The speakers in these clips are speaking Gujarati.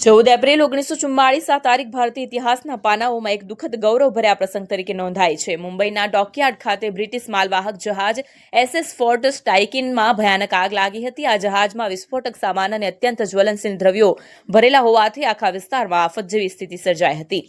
ચૌદ એપ્રિલ ઓગણીસો ચુમ્માળીસ આ તારીખ ભારતીય ઇતિહાસના પાનાઓમાં એક દુઃખદ ગૌરવભર્યા પ્રસંગ તરીકે નોંધાય છે. મુંબઈના ડોકયાર્ડ ખાતે બ્રિટિશ માલવાહક જહાજ એસએસ ફોર્ટ સ્ટાઇકિનમાં ભયાનક આગ લાગી હતી. આ જહાજમાં વિસ્ફોટક સામાન અને અત્યંત જ્વલનશીલ દ્રવ્યો ભરેલા હોવાથી આખા વિસ્તારમાં આફત જેવી સ્થિતિ સર્જાઈ હતી.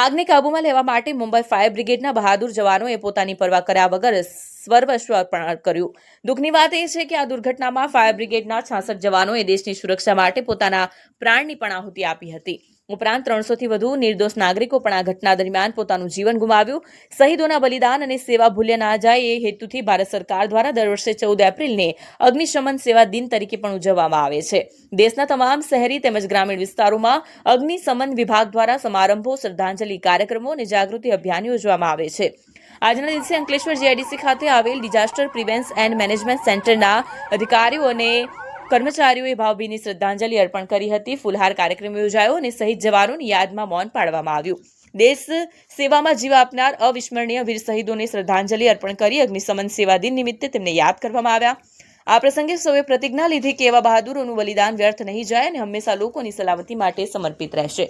આગને કાબૂમાં લેવા માટે મુંબઈ ફાયર બ્રિગેડના બહાદુર જવાનોએ પોતાની પરવા કર્યા વગર સર્વસ્વ અર્પણ કર્યું. દુઃખની વાત એ છે કે આ દુર્ઘટનામાં ફાયર બ્રિગેડના છાસઠ જવાનોએ દેશની સુરક્ષા માટે પોતાના પ્રાણની પણ આહુતિ આપી હતી. ઉપરાંત ત્રણસોથી વધુ નિર્દોષ નાગરિકો પણ આ ઘટના દરમિયાન પોતાનું જીવન ગુમાવ્યું. શહીદોના બલિદાન અને સેવા ભૂલ્યા ના જાય એ હેતુથી ભારત સરકાર દ્વારા દર વર્ષે ચૌદ એપ્રિલને અગ્નિશમન સેવા દિન તરીકે પણ ઉજવવામાં આવે છે. દેશના તમામ શહેરી તેમજ ગ્રામીણ વિસ્તારોમાં અગ્નિશમન વિભાગ દ્વારા સમારંભો, શ્રદ્ધાંજલિ કાર્યક્રમો અને જાગૃતિ અભિયાન યોજવામાં આવે છે. આજના દિવસે અંકલેશ્વર જીઆઈડીસી ખાતે આવેલ ડિઝાસ્ટર પ્રિવેન્સ એન્ડ મેનેજમેન્ટ સેન્ટરના અધિકારીઓ અને કર્મચારીઓએ ભાવભીની શ્રદ્ધાંજલિ અર્પણ કરી હતી. ફુલહાર કાર્યક્રમ યોજાયો અને શહીદ જવાનોની યાદમાં મૌન પાડવામાં આવ્યું. દેશ સેવામાં જીવ આપનાર અવિસ્મરણીય વીર શહીદોને શ્રદ્ધાંજલિ અર્પણ કરી અગ્નિશમન સેવા દિન નિમિત્તે તેમને યાદ કરવામાં આવ્યા. આ પ્રસંગે સૌએ પ્રતિજ્ઞા લીધી કે એવા બહાદુરોનું બલિદાન વ્યર્થ નહીં જાય અને હંમેશા લોકોની સલામતી માટે સમર્પિત રહેશે.